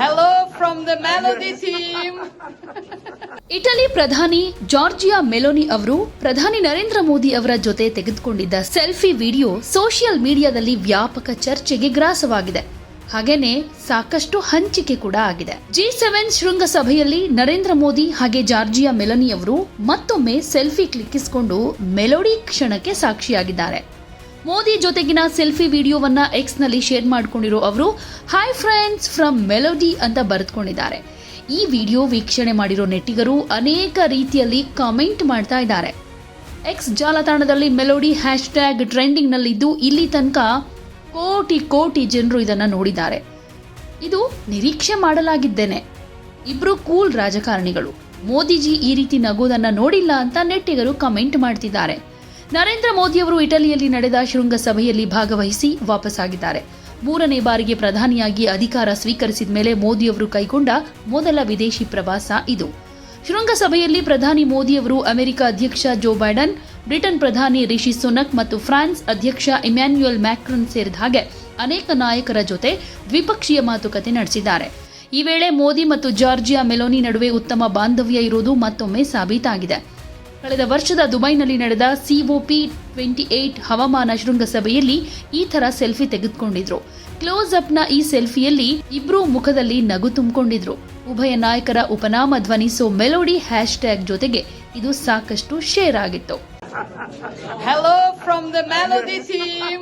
Hello from the Melody team Italy ಪ್ರಧಾನಿ Giorgia Meloni ಅವರು ಪ್ರಧಾನಿ ನರೇಂದ್ರ ಮೋದಿ ಅವರ ಜೊತೆ ತೆಗೆದುಕೊಂಡಿದ್ದ ಸೆಲ್ಫಿ ವಿಡಿಯೋ ಸೋಷಿಯಲ್ ಮೀಡಿಯಾದಲ್ಲಿ ವ್ಯಾಪಕ ಚರ್ಚೆಗೆ ಗ್ರಾಸವಾಗಿದೆ. ಹಾಗೇನೆ ಸಾಕಷ್ಟು ಹಂಚಿಕೆ ಕೂಡ ಆಗಿದೆ. ಜಿ ಸೆವೆನ್ ಶೃಂಗಸಭೆಯಲ್ಲಿ ನರೇಂದ್ರ ಮೋದಿ ಹಾಗೆ ಜಾರ್ಜಿಯಾ ಮೆಲೋನಿ ಅವರು ಮತ್ತೊಮ್ಮೆ ಸೆಲ್ಫಿ ಕ್ಲಿಕ್ಕಿಸಿಕೊಂಡು ಮೆಲೋಡಿ ಕ್ಷಣಕ್ಕೆ ಸಾಕ್ಷಿಯಾಗಿದ್ದಾರೆ. ಮೋದಿ ಜೊತೆಗಿನ ಸೆಲ್ಫಿ ವಿಡಿಯೋವನ್ನ ಎಕ್ಸ್ನಲ್ಲಿ ಶೇರ್ ಮಾಡಿಕೊಂಡಿರೋ ಅವರು ಹಾಯ್ ಫ್ರೆಂಡ್ಸ್ ಫ್ರಮ್ ಮೆಲೋಡಿ ಅಂತ ಬರೆದುಕೊಂಡಿದ್ದಾರೆ. ಈ ವಿಡಿಯೋ ವೀಕ್ಷಣೆ ಮಾಡಿರೋ ನೆಟ್ಟಿಗರು ಅನೇಕ ರೀತಿಯಲ್ಲಿ ಕಾಮೆಂಟ್ ಮಾಡ್ತಾ ಇದ್ದಾರೆ. ಎಕ್ಸ್ ಜಾಲತಾಣದಲ್ಲಿ ಮೆಲೋಡಿ ಹ್ಯಾಶ್ ಟ್ಯಾಗ್ ಟ್ರೆಂಡಿಂಗ್ ನಲ್ಲಿದ್ದು ಇಲ್ಲಿ ತನಕ ಕೋಟಿ ಕೋಟಿ ಜನರು ಇದನ್ನ ನೋಡಿದ್ದಾರೆ. ಇದು ನಿರೀಕ್ಷೆ ಮಾಡಲಾಗಿದ್ದೇನೆ. ಇಬ್ರು ಕೂಲ್ ರಾಜಕಾರಣಿಗಳು. ಮೋದಿಜಿ ಈ ರೀತಿ ನಗೋದನ್ನ ನೋಡಿಲ್ಲ ಅಂತ ನೆಟ್ಟಿಗರು ಕಮೆಂಟ್ ಮಾಡ್ತಿದ್ದಾರೆ. ನರೇಂದ್ರ ಮೋದಿಯವರು ಇಟಲಿಯಲ್ಲಿ ನಡೆದ ಶೃಂಗಸಭೆಯಲ್ಲಿ ಭಾಗವಹಿಸಿ ವಾಪಸ್ಸಾಗಿದ್ದಾರೆ ಮೂರನೇ ಬಾರಿಗೆ ಪ್ರಧಾನಿಯಾಗಿ ಅಧಿಕಾರ ಸ್ವೀಕರಿಸಿದ ಮೇಲೆ ಮೋದಿಯವರು ಕೈಗೊಂಡ ಮೊದಲ ವಿದೇಶಿ ಪ್ರವಾಸ ಇದು. ಶೃಂಗಸಭೆಯಲ್ಲಿ ಪ್ರಧಾನಿ ಮೋದಿಯವರು ಅಮೆರಿಕ ಅಧ್ಯಕ್ಷ ಜೋ ಬೈಡನ್, ಬ್ರಿಟನ್ ಪ್ರಧಾನಿ ರಿಷಿ ಸುನಕ್ ಮತ್ತು ಫ್ರಾನ್ಸ್ ಅಧ್ಯಕ್ಷ ಇಮ್ಯಾನ್ಯುಯಲ್ ಮ್ಯಾಕ್ರನ್ ಸೇರಿದ ಹಾಗೆ ಅನೇಕ ನಾಯಕರ ಜೊತೆ ದ್ವಿಪಕ್ಷೀಯ ಮಾತುಕತೆ ನಡೆಸಿದ್ದಾರೆ. ಈ ವೇಳೆ ಮೋದಿ ಮತ್ತು ಜಾರ್ಜಿಯಾ ಮೆಲೋನಿ ನಡುವೆ ಉತ್ತಮ ಬಾಂಧವ್ಯ ಇರುವುದು ಮತ್ತೊಮ್ಮೆ ಸಾಬೀತಾಗಿದೆ. ಕಳೆದ ವರ್ಷದ ದುಬೈನಲ್ಲಿ ನಡೆದ ಸಿಒಪಿ ಟ್ವೆಂಟಿ ಏಟ್ ಹವಾಮಾನ ಶೃಂಗಸಭೆಯಲ್ಲಿ ಈ ತರ ಸೆಲ್ಫಿ ತೆಗೆದುಕೊಂಡಿದ್ರು. ಕ್ಲೋಸ್ ಅಪ್ನ ಈ ಸೆಲ್ಫಿಯಲ್ಲಿ ಇಬ್ರು ಮುಖದಲ್ಲಿ ನಗು ತುಂಬಿಕೊಂಡಿದ್ರು. ಉಭಯ ನಾಯಕರ ಉಪನಾಮ ಧ್ವನಿಸೋ ಮೆಲೋಡಿ ಹ್ಯಾಶ್ ಟ್ಯಾಗ್ ಜೊತೆಗೆ ಇದು ಸಾಕಷ್ಟು ಶೇರ್ ಆಗಿತ್ತು. Hello from the Melody team.